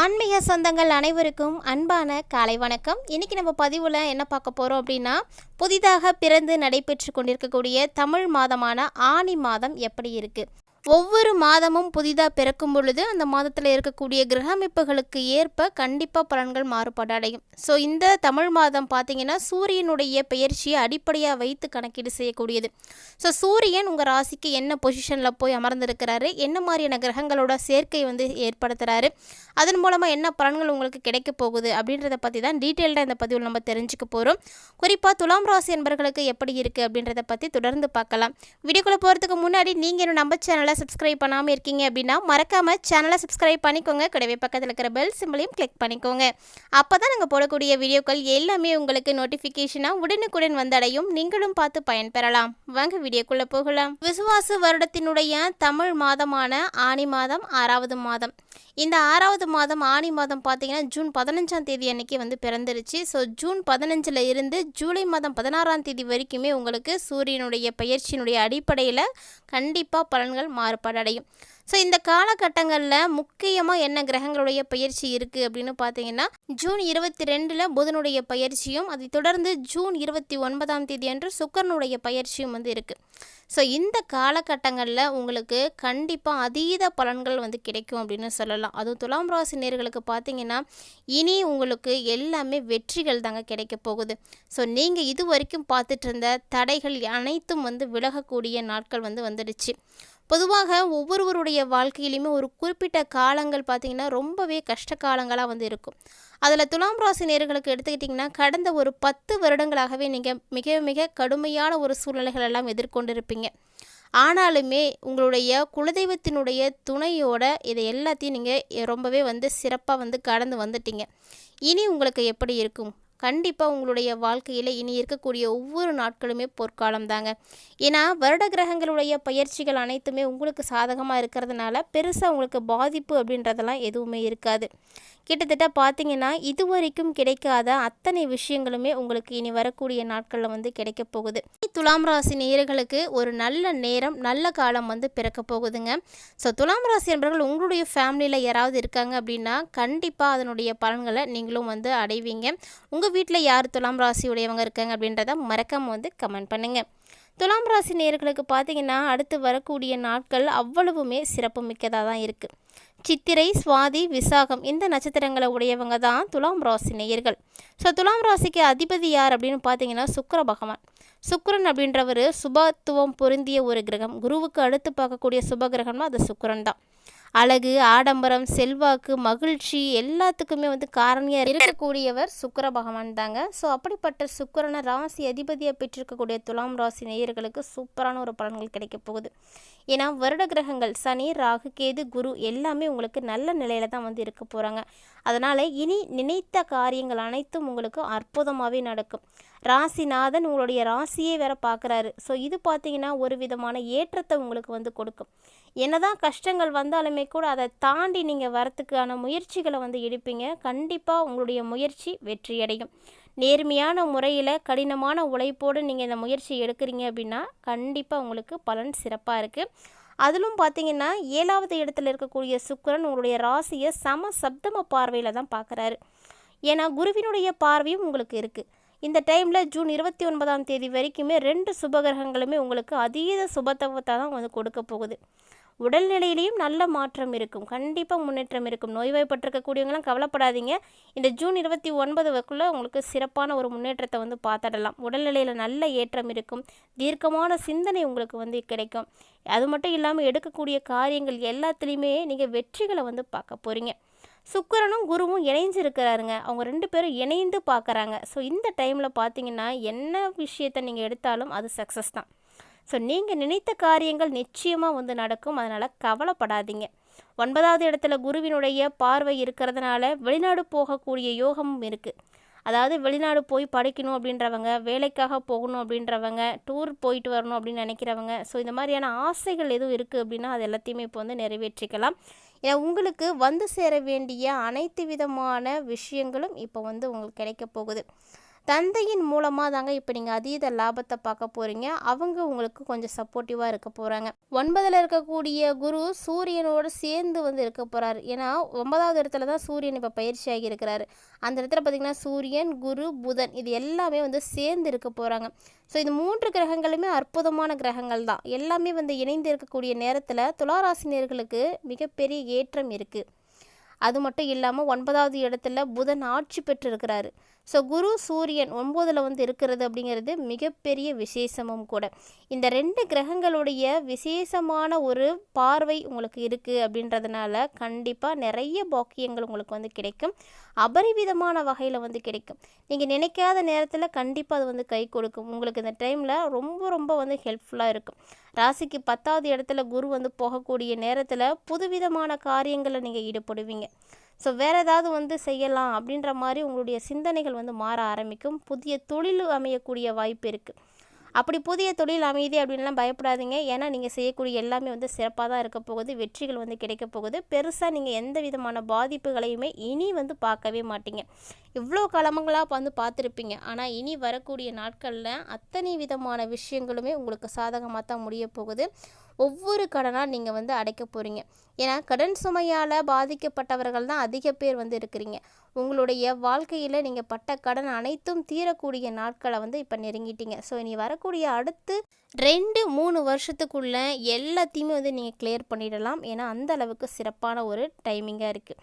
ஆன்மீக சொந்தங்கள் அனைவருக்கும் அன்பான காலை வணக்கம். இன்னைக்கு நம்ம பதிவில் என்ன பார்க்க போகிறோம் அப்படின்னா புதிதாக பிறந்து நடைபெற்று கொண்டிருக்கக்கூடிய தமிழ் மாதமான ஆனி மாதம் எப்படி இருக்குது ஒவ்வொரு மாதமும் புதிதாக பிறக்கும் பொழுது அந்த மாதத்தில் இருக்கக்கூடிய கிரக அமைப்புகளுக்கு ஏற்ப கண்டிப்பாக பலன்கள் மாறுபாடு அடையும். ஸோ இந்த தமிழ் மாதம் பார்த்தீங்கன்னா சூரியனுடைய பெயர்ச்சியை அடிப்படையாக வைத்து கணக்கீடு செய்யக்கூடியது. ஸோ சூரியன் உங்கள் ராசிக்கு என்ன பொசிஷனில் போய் அமர்ந்திருக்கிறாரு? என்ன மாதிரியான கிரகங்களோட சேர்க்கை வந்து ஏற்படுத்துகிறாரு அதன் மூலமாக என்ன பலன்கள் உங்களுக்கு கிடைக்க போகுது? அப்படின்றத பற்றி தான் டீட்டெயில்டாக இந்த பதிவில் நம்ம தெரிஞ்சுக்க போகிறோம் குறிப்பாக துலாம் ராசி என்பர்களுக்கு எப்படி இருக்குது அப்படின்றத பற்றி தொடர்ந்து பார்க்கலாம். வீடியோக்குள்ளே போகிறதுக்கு முன்னாடி நீங்கள் என்ன நம்ம சேனலை சப்ஸ்கிரைப் பண்ணாமல் இருக்கீங்க அப்படின்னா மறக்காமல் சேனலை சப்ஸ்கிரைப் பண்ணிக்கோங்க. கூடவே பக்கத்தில் இருக்கிற பெல் சிம்பிளையும் கிளிக் பண்ணிக்கோங்க. அப்போ தான் நாங்கள் போடக்கூடிய வீடியோக்கள் எல்லாமே உங்களுக்கு நோட்டிஃபிகேஷனாக உடனுக்குடன் வந்தடையும். நீங்களும் பார்த்து பயன்பெறலாம். வாங்க வீடியோக்குள்ளே போகலாம். விசுவாசு வருடத்தினுடைய தமிழ் மாதமான ஆனி மாதம் ஆறாவது மாதம். இந்த ஆறாவது மாதம் ஆனி மாதம் பார்த்தீங்கன்னா ஜூன் பதினஞ்சாம் தேதி அன்றைக்கி வந்து பிறந்துருச்சு. ஸோ ஜூன் பதினஞ்சில் இருந்து ஜூலை மாதம் பதினாறாம் தேதி வரைக்குமே உங்களுக்கு சூரியனுடைய பயிற்சியினுடைய அடிப்படையில் கண்டிப்பாக பலன்கள் மாறுபாடு அடையும். ஸோ இந்த காலகட்டங்களில் முக்கியமாக என்ன கிரகங்களுடைய பயிற்சி இருக்குது அப்படின்னு பார்த்தீங்கன்னா ஜூன் இருபத்தி ரெண்டில் புதனுடைய பயிற்சியும் அதை தொடர்ந்து ஜூன் இருபத்தி ஒன்பதாம் தேதி அன்று சுக்கரனுடைய பயிற்சியும் வந்து இருக்குது ஸோ இந்த காலகட்டங்களில் உங்களுக்கு கண்டிப்பாக அதீத பலன்கள் வந்து கிடைக்கும் அப்படின்னு சொல்லலாம். அதுவும் துலாம் ராசி நேர்களுக்கு பார்த்தீங்கன்னா இனி உங்களுக்கு எல்லாமே வெற்றிகள் தாங்க கிடைக்க போகுது. ஸோ நீங்கள் இது வரைக்கும் பார்த்துட்டு இருந்த தடைகள் அனைத்தும் வந்து விலகக்கூடிய நாட்கள் வந்து வந்துடுச்சு. பொதுவாக ஒவ்வொருவருடைய வாழ்க்கையிலையுமே ஒரு குறிப்பிட்ட காலங்கள் பார்த்திங்கன்னா ரொம்பவே கஷ்ட காலங்களாக வந்து இருக்கும். அதில் துலாம் ராசி நேர்களுக்கு எடுத்துக்கிட்டிங்கன்னா கடந்த ஒரு பத்து வருடங்களாகவே நீங்கள் மிக மிக கடுமையான ஒரு சூழ்நிலைகள் எல்லாம் எதிர்கொண்டிருப்பீங்க. ஆனாலுமே உங்களுடைய குலதெய்வத்தினுடைய துணையோட இதை எல்லாத்தையும் நீங்கள் ரொம்பவே வந்து சிறப்பாக வந்து கடந்து வந்துட்டீங்க. இனி உங்களுக்கு எப்படி இருக்கும்? கண்டிப்பாக உங்களுடைய வாழ்க்கையில் இனி இருக்கக்கூடிய ஒவ்வொரு நாட்களுமே பொற்காலம் தாங்க ஏன்னா வருட கிரகங்களுடைய பயிற்சிகள் அனைத்துமே உங்களுக்கு சாதகமாக இருக்கிறதுனால பெருசாக உங்களுக்கு பாதிப்பு அப்படின்றதெல்லாம் எதுவுமே இருக்காது. கிட்டத்தட்ட பார்த்தீங்கன்னா இது வரைக்கும் கிடைக்காத அத்தனை விஷயங்களுமே உங்களுக்கு இனி வரக்கூடிய நாட்களில் வந்து கிடைக்க போகுது. துலாம் ராசி நேயர்களுக்கு ஒரு நல்ல நேரம் நல்ல காலம் வந்து பிறக்க போகுதுங்க. ஸோ துலாம் ராசி என்பவர்கள் உங்களுடைய ஃபேமிலியில் யாராவது இருக்காங்க அப்படின்னா கண்டிப்பாக அதனுடைய பலன்களை நீங்களும் வந்து அடைவீங்க. உங்கள் வீட்டில் யார் துலாம் ராசி உடையவங்க இருக்காங்க அப்படின்றத மறக்காமல் வந்து கமெண்ட் பண்ணுங்கள் துலாம் ராசி நேர்களுக்கு பார்த்தீங்கன்னா அடுத்து வரக்கூடிய நாட்கள் அவ்வளவுமே சிறப்பு மிக்கதாக தான் இருக்குது சித்திரை சுவாதி விசாகம் இந்த நட்சத்திரங்களை உடையவங்க தான் துலாம் ராசி நேயர்கள். ஸோ துலாம் ராசிக்கு அதிபதி யார் அப்படின்னு பார்த்தீங்கன்னா சுக்கர பகவான். சுக்கரன் அப்படின்றவர் சுபத்துவம் பொருந்திய ஒரு கிரகம். குருவுக்கு அடுத்து பார்க்கக்கூடிய சுப கிரகம்னா அது சுக்கரன் தான். அழகு ஆடம்பரம் செல்வாக்கு மகிழ்ச்சி எல்லாத்துக்குமே வந்து காரணியாக இருக்கக்கூடியவர் சுக்கர பகவான் தாங்க. ஸோ அப்படிப்பட்ட சுக்கரனை ராசி அதிபதியாக பெற்றிருக்கக்கூடிய துலாம் ராசி நேயர்களுக்கு சூப்பரான ஒரு பலன்கள் கிடைக்க போகுது. ஏன்னா வருட கிரகங்கள் சனி ராகு கேது குரு எல்லாமே உங்களுக்கு நல்ல நிலையில தான் வந்து இருக்க போகிறாங்க அதனால் இனி நினைத்த காரியங்கள் அனைத்தும் உங்களுக்கு அற்புதமாகவே நடக்கும். ராசிநாதன் உங்களுடைய ராசியே வேற பார்க்குறாரு ஸோ இது பார்த்தீங்கன்னா ஒரு விதமான ஏற்றத்தை உங்களுக்கு வந்து கொடுக்கும். என்னதான் கஷ்டங்கள் வந்தாலுமே கூட அதை தாண்டி நீங்கள் வரத்துக்கான முயற்சிகளை வந்து எடுப்பீங்க. கண்டிப்பாக உங்களுடைய முயற்சி வெற்றியடையும். நேர்மையான முறையில் கடினமான உழைப்போடு நீங்கள் இந்த முயற்சி எடுக்கிறீங்க அப்படின்னா கண்டிப்பாக உங்களுக்கு பலன் சிறப்பாக இருக்குது அதிலும் பார்த்தீங்கன்னா ஏழாவது இடத்துல இருக்கக்கூடிய சுக்கரன் உங்களுடைய ராசியை சம சப்தம பார்வையில் தான் பார்க்குறாரு ஏன்னா குருவினுடைய பார்வையும் உங்களுக்கு இருக்குது இந்த டைமில் ஜூன் இருபத்தி ஒன்பதாம் தேதி வரைக்குமே ரெண்டு சுபகிரகங்களுமே உங்களுக்கு அதீத சுபத்துவத்தை தான் வந்து கொடுக்க போகுது. உடல்நிலையிலையும் நல்ல மாற்றம் இருக்கும். கண்டிப்பாக முன்னேற்றம் இருக்கும். நோய்வாய்ப்பட்டிருக்கக்கூடியவங்களாம் கவலைப்படாதீங்க. இந்த ஜூன் இருபத்தி ஒன்பதுக்குள்ளே உங்களுக்கு சிறப்பான ஒரு முன்னேற்றத்தை வந்து பார்த்துடலாம். உடல்நிலையில் நல்ல ஏற்றம் இருக்கும். தீர்க்கமான சிந்தனை உங்களுக்கு வந்து கிடைக்கும். அது மட்டும் இல்லாமல் எடுக்கக்கூடிய காரியங்கள் எல்லாத்துலேயுமே நீங்கள் வெற்றிகளை வந்து பார்க்க போகிறீங்க சுக்கரனும் குருவும் இணைஞ்சிருக்கிறாருங்க. அவங்க ரெண்டு பேரும் இணைந்து பார்க்குறாங்க. ஸோ இந்த டைமில் பார்த்தீங்கன்னா என்ன விஷயத்தை நீங்கள் எடுத்தாலும் அது சக்ஸஸ் தான். ஸோ நீங்கள் நினைத்த காரியங்கள் நிச்சயமாக வந்து நடக்கும். அதனால் கவலைப்படாதீங்க. ஒன்பதாவது இடத்துல குருவினுடைய பார்வை இருக்கிறதுனால வெளிநாடு போகக்கூடிய யோகமும் இருக்குது அதாவது வெளிநாடு போய் படிக்கணும் அப்படின்றவங்க வேலைக்காக போகணும் அப்படின்றவங்க டூர் போயிட்டு வரணும் அப்படின்னு நினைக்கிறவங்க. ஸோ இந்த மாதிரியான ஆசைகள் எதுவும் இருக்குது அப்படின்னா அது எல்லாத்தையுமே இப்போ வந்து நிறைவேற்றிக்கலாம். ஏன்னா உங்களுக்கு வந்து சேர வேண்டிய அனைத்து விதமான விஷயங்களும் இப்போ வந்து உங்களுக்கு கிடைக்க போகுது. தந்தையின் மூலமாக தாங்க இப்போ நீங்கள் அதீத லாபத்தை பார்க்க போகிறீங்க அவங்க உங்களுக்கு கொஞ்சம் சப்போர்ட்டிவாக இருக்க போகிறாங்க ஒன்பதில் இருக்கக்கூடிய குரு சூரியனோடு சேர்ந்து வந்து இருக்க போகிறாரு ஏன்னா ஒன்பதாவது இடத்துல தான் சூரியன் இப்போ பயிற்சி ஆகி இருக்கிறாரு. அந்த இடத்துல பார்த்திங்கன்னா சூரியன் குரு புதன் இது எல்லாமே வந்து சேர்ந்து இருக்க போகிறாங்க ஸோ இது மூன்று கிரகங்களுமே அற்புதமான கிரகங்கள் தான். எல்லாமே வந்து இணைந்து இருக்கக்கூடிய நேரத்தில் துளாராசினியர்களுக்கு மிகப்பெரிய ஏற்றம் இருக்குது அது மட்டும் இல்லாமல் ஒன்பதாவது இடத்துல புதன் ஆட்சி பெற்றிருக்கிறாரு. ஸோ குரு சூரியன் ஒம்போதில் வந்து இருக்கிறது அப்படிங்கிறது மிகப்பெரிய விசேஷமும் கூட. இந்த ரெண்டு கிரகங்களுடைய விசேஷமான ஒரு பார்வை உங்களுக்கு இருக்குது அப்படின்றதுனால கண்டிப்பாக நிறைய பாக்கியங்கள் உங்களுக்கு வந்து கிடைக்கும். அபரிவிதமான வகையில் வந்து கிடைக்கும். நீங்கள் நினைக்காத நேரத்தில் கண்டிப்பாக அது வந்து கை கொடுக்கும். உங்களுக்கு இந்த டைமில் ரொம்ப ரொம்ப வந்து ஹெல்ப்ஃபுல்லாக இருக்கும். ராசிக்கு பத்தாவது இடத்துல குரு வந்து போகக்கூடிய நேரத்தில் புதுவிதமான காரியங்களில் நீங்கள் ஈடுபடுவீங்க. ஸோ வேறு ஏதாவது வந்து செய்யலாம் அப்படின்ற மாதிரி உங்களுடைய சிந்தனைகள் வந்து மாற ஆரம்பிக்கும். புதிய தொழில் அமையக்கூடிய வாய்ப்பு இருக்குது அப்படி புதிய தொழில் அமைதி அப்படின்லாம் பயப்படாதீங்க. ஏன்னா நீங்கள் செய்யக்கூடிய எல்லாமே வந்து சிறப்பாக தான் இருக்க போகுது. வெற்றிகள் வந்து கிடைக்க போகுது. பெருசாக நீங்கள் எந்த விதமான பாதிப்புகளையுமே இனி வந்து பார்க்கவே மாட்டீங்க. இவ்வளோ காலமங்களாக வந்து பார்த்துருப்பீங்க. ஆனால் இனி வரக்கூடிய நாட்களில் அத்தனை விதமான விஷயங்களுமே உங்களுக்கு சாதகமாக தான் முடிய போகுது. ஒவ்வொரு கடனாக நீங்கள் வந்து அடைக்க போகிறீங்க ஏன்னா கடன் சுமையால் பாதிக்கப்பட்டவர்கள் தான் அதிக பேர் வந்து இருக்கிறீங்க. உங்களுடைய வாழ்க்கையில் நீங்கள் பட்ட கடன் அனைத்தும் தீரக்கூடிய நாட்களை வந்து இப்போ நெருங்கிட்டீங்க. ஸோ இனி வரக்கூடிய அடுத்து ரெண்டு மூணு வருஷத்துக்குள்ளே எல்லாத்தையுமே வந்து நீங்கள் கிளியர் பண்ணிடலாம். ஏன்னா அந்த அளவுக்கு சிறப்பான ஒரு டைமிங்காக இருக்குது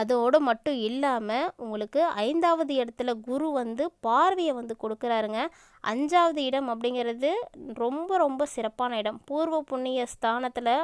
அதோடு மட்டும் இல்லாமல் உங்களுக்கு ஐந்தாவது இடத்துல குரு வந்து பார்வையை வந்து கொடுக்குறாருங்க. அஞ்சாவது இடம் அப்படிங்கிறது ரொம்ப ரொம்ப சிறப்பான இடம். பூர்வ புண்ணிய ஸ்தானத்தில்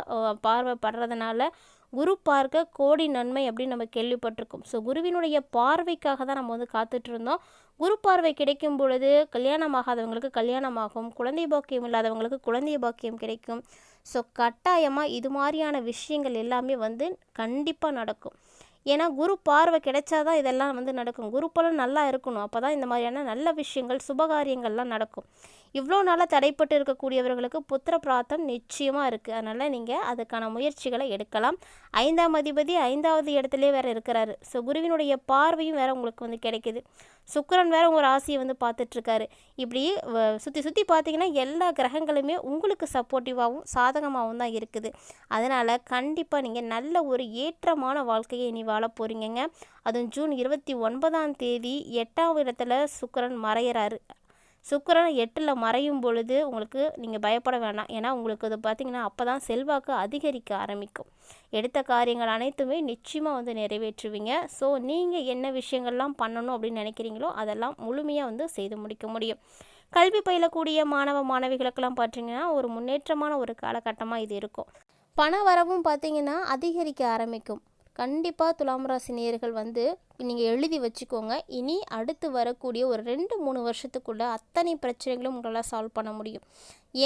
பார்வை படுறதுனால குரு பார்க்க கோடி நன்மை அப்படின்னு நம்ம கேள்விப்பட்டிருக்கோம். ஸோ குருவினுடைய பார்வைக்காக தான் நம்ம வந்து காத்துட்டு இருந்தோம். குரு பார்வை கிடைக்கும் பொழுது கல்யாணம் ஆகாதவங்களுக்கு கல்யாணம் ஆகும். குழந்தை பாக்கியம் இல்லாதவங்களுக்கு குழந்தை பாக்கியம் கிடைக்கும். ஸோ கட்டாயமாக இது மாதிரியான விஷயங்கள் எல்லாமே வந்து கண்டிப்பாக நடக்கும். ஏன்னா குரு பார்வை கிடைச்சாதான் இதெல்லாம் வந்து நடக்கும். குரு பலன் நல்லா இருக்கணும். அப்போ தான் இந்த மாதிரியான நல்ல விஷயங்கள் சுபகாரியங்கள்லாம் நடக்கும். இவ்வளோ நாளாக தடைப்பட்டு இருக்கக்கூடியவர்களுக்கு புத்திர பிராத்தம் நிச்சயமாக இருக்குது அதனால் நீங்கள் அதுக்கான முயற்சிகளை எடுக்கலாம். ஐந்தாம் அதிபதி ஐந்தாவது இடத்துலேயே வேறு இருக்கிறாரு. ஸோ குருவினுடைய பார்வையும் வேறு உங்களுக்கு வந்து கிடைக்குது. சுக்கரன் வேறு உங்கள் ராசியை வந்து பார்த்துட்ருக்காரு. இப்படி சுற்றி சுற்றி பார்த்தீங்கன்னா எல்லா கிரகங்களுமே உங்களுக்கு சப்போர்ட்டிவாகவும் சாதகமாகவும் தான் இருக்குது. அதனால் கண்டிப்பாக நீங்கள் நல்ல ஒரு ஏற்றமான வாழ்க்கையை இனி வாழ போகிறீங்கங்க அதுவும் ஜூன் இருபத்தி ஒன்பதாம் தேதி எட்டாம் இடத்துல சுக்கரன் மறையிறாரு. சுக்கரன் எட்டில் மறையும் பொழுது உங்களுக்கு நீங்கள் பயப்பட வேண்டாம் ஏன்னா உங்களுக்கு இது பார்த்திங்கன்னா அப்போ தான் செல்வாக்கு அதிகரிக்க ஆரம்பிக்கும். எடுத்த காரியங்கள் அனைத்துமே நிச்சயமாக வந்து நிறைவேற்றுவீங்க. ஸோ நீங்கள் என்ன விஷயங்கள்லாம் பண்ணணும் அப்படின்னு நினைக்கிறீங்களோ அதெல்லாம் முழுமையாக வந்து செய்து முடிக்க முடியும். கல்வி பயிலக்கூடிய மாணவ மாணவிகளுக்கெல்லாம் பார்த்தீங்கன்னா ஒரு முன்னேற்றமான ஒரு காலகட்டமாக இது இருக்கும். பண வரவும் பார்த்திங்கன்னா அதிகரிக்க ஆரம்பிக்கும். கண்டிப்பாக துலாம் ராசி நேர்கள் வந்து நீங்கள் எழுதி வச்சுக்கோங்க. இனி அடுத்து வரக்கூடிய ஒரு ரெண்டு மூணு வருஷத்துக்குள்ளே அத்தனை பிரச்சனைகளும் உங்களால் சால்வ் பண்ண முடியும்.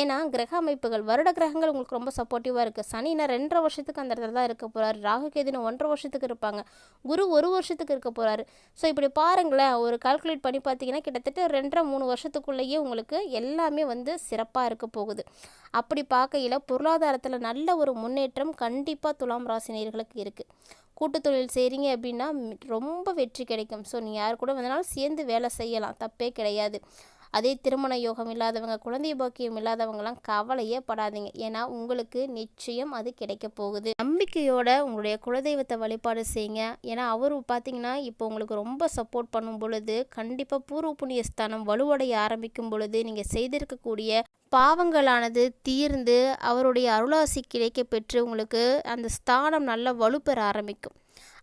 ஏன்னா கிரக அமைப்புகள் வருட கிரகங்கள் உங்களுக்கு ரொம்ப சப்போர்ட்டிவாக இருக்குது சனினா ரெண்டரை வருஷத்துக்கு அந்த இடத்துல தான் இருக்க போகிறாரு ராகு கேதுன்னு ஒன்றரை வருஷத்துக்கு இருப்பாங்க. குரு ஒரு வருஷத்துக்கு இருக்க போகிறாரு ஸோ இப்படி பாருங்களேன். ஒரு கால்குலேட் பண்ணி பார்த்தீங்கன்னா கிட்டத்தட்ட ரெண்டரை மூணு வருஷத்துக்குள்ளேயே உங்களுக்கு எல்லாமே வந்து சிறப்பாக இருக்க போகுது. அப்படி பார்க்கையில் பொருளாதாரத்தில் நல்ல ஒரு முன்னேற்றம் கண்டிப்பாக துலாம் ராசினியர்களுக்கு இருக்குது கூட்டு தொழில் செய்கிறீங்க அப்படின்னா ரொம்ப வெற்றி கிடைக்கும். ஸோ நீங்கள் யார் கூட வந்தனாலும் சேர்ந்து வேலை செய்யலாம். தப்பே கிடையாது. அதே திருமண யோகம் இல்லாதவங்க குழந்தை பாக்கியம் இல்லாதவங்களாம் கவலையே படாதீங்க. ஏன்னா உங்களுக்கு நிச்சயம் அது கிடைக்க போகுது. நம்பிக்கையோட உங்களுடைய குலதெய்வத்தை வழிபாடு செய்யுங்க. ஏன்னா அவர் பார்த்தீங்கன்னா இப்போ உங்களுக்கு ரொம்ப சப்போர்ட் பண்ணும் பொழுது கண்டிப்பாக பூர்வ புண்ணிய ஸ்தானம் வலுவடைய ஆரம்பிக்கும் பொழுது நீங்கள் செய்திருக்கக்கூடிய பாவங்களானது தீர்ந்து அவருடைய அருளாசி கிடைக்க பெற்று உங்களுக்கு அந்த ஸ்தானம் நல்லா வலுப்பெற ஆரம்பிக்கும்.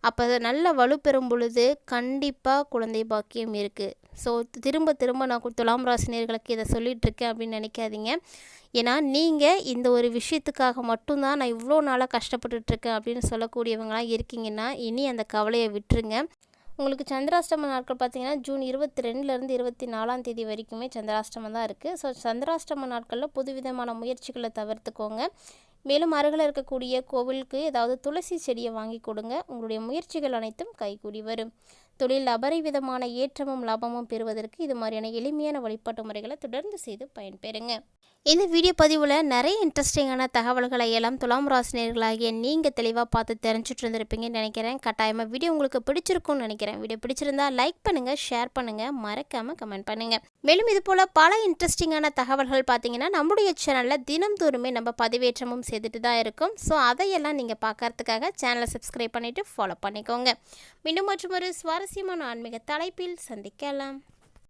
அப்போ நல்லா வலுப்பெறும் பொழுது கண்டிப்பாக குழந்தை பாக்கியம் இருக்குது ஸோ திரும்ப திரும்ப நான் துலாம் ராசினியர்களுக்கு இதை சொல்லிகிட்ருக்கேன் அப்படின்னு நினைக்காதீங்க. ஏன்னா நீங்கள் இந்த ஒரு விஷயத்துக்காக மட்டும்தான் நான் இவ்வளோ நாளாக கஷ்டப்பட்டுட்ருக்கேன் அப்படின்னு சொல்லக்கூடியவங்களாம் இருக்கீங்கன்னா இனி அந்த கவலையை விட்டுருங்க. உங்களுக்கு சந்திராஷ்டம நாட்கள் பார்த்தீங்கன்னா ஜூன் இருபத்தி ரெண்டுலேருந்து இருபத்தி நாலாம் தேதி வரைக்குமே சந்திராஷ்டமம் தான் இருக்குது ஸோ சந்திராஷ்டம நாட்களில் புதுவிதமான முயற்சிகளை தவிர்த்துக்கோங்க. மேலும் அருகில் இருக்கக்கூடிய கோவிலுக்கு ஏதாவது துளசி செடியை வாங்கி கொடுங்க. உங்களுடைய முயற்சிகள் அனைத்தும் கைகூடி வரும். தொழில் அபரிவிதமான ஏற்றமும் லாபமும் பெறுவதற்கு இது மாதிரியான எளிமையான வழிபாட்டு முறைகளை தொடர்ந்து செய்து பயன்பெறுங்க. இந்த வீடியோ பதிவில் நிறைய இன்ட்ரெஸ்டிங்கான தகவல்களை எல்லாம் துலாம் ராசினியர்களாகிய நீங்கள் தெளிவாக பார்த்து தெரிஞ்சுட்டு இருந்திருப்பீங்கன்னு நினைக்கிறேன். கட்டாயமாக வீடியோ உங்களுக்கு பிடிச்சிருக்கும்னு நினைக்கிறேன். வீடியோ பிடிச்சிருந்தா லைக் பண்ணுங்கள் ஷேர் பண்ணுங்கள் மறக்காமல் கமெண்ட் பண்ணுங்கள் மேலும் இது போல் பல இன்ட்ரெஸ்டிங்கான தகவல்கள் பார்த்தீங்கன்னா நம்முடைய சேனலில் தினம்தோறுமே நம்ம பதிவேற்றமும் செய்துட்டு தான் இருக்கும். ஸோ அதையெல்லாம் நீங்கள் பார்க்கறதுக்காக சேனலை சப்ஸ்கிரைப் பண்ணிவிட்டு ஃபாலோ பண்ணிக்கோங்க. மீண்டும் மற்றும் ஒரு சுவாரஸ்யமான ஆன்மீக தலைப்பில் சந்திக்கலாம்.